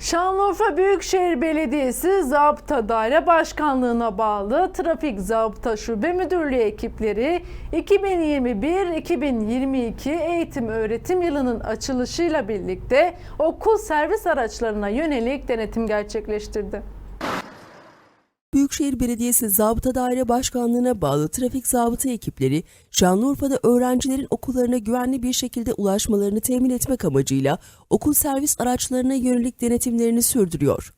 Şanlıurfa Büyükşehir Belediyesi Zabıta Daire Başkanlığı'na bağlı Trafik Zabıta Şube Müdürlüğü ekipleri 2021-2022 eğitim öğretim yılının açılışıyla birlikte okul servis araçlarına yönelik denetim gerçekleştirdi. Büyükşehir Belediyesi Zabıta Daire Başkanlığı'na bağlı trafik zabıta ekipleri Şanlıurfa'da öğrencilerin okullarına güvenli bir şekilde ulaşmalarını temin etmek amacıyla okul servis araçlarına yönelik denetimlerini sürdürüyor.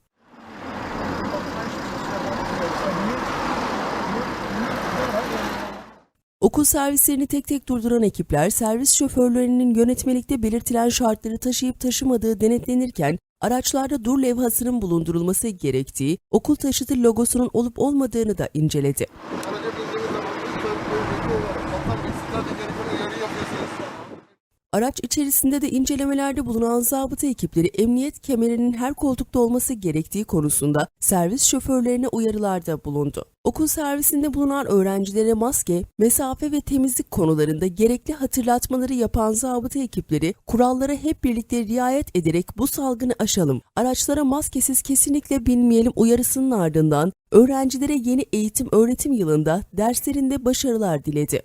Okul servislerini tek tek durduran ekipler servis şoförlerinin yönetmelikte belirtilen şartları taşıyıp taşımadığı denetlenirken araçlarda dur levhasının bulundurulması gerektiği, okul taşıtı logosunun olup olmadığını da inceledi. Araç içerisinde de incelemelerde bulunan zabıta ekipleri emniyet kemerinin her koltukta olması gerektiği konusunda servis şoförlerine uyarılarda bulundu. Okul servisinde bulunan öğrencilere maske, mesafe ve temizlik konularında gerekli hatırlatmaları yapan zabıta ekipleri kurallara hep birlikte riayet ederek bu salgını aşalım, araçlara maskesiz kesinlikle binmeyelim uyarısının ardından öğrencilere yeni eğitim öğretim yılında derslerinde başarılar diledi.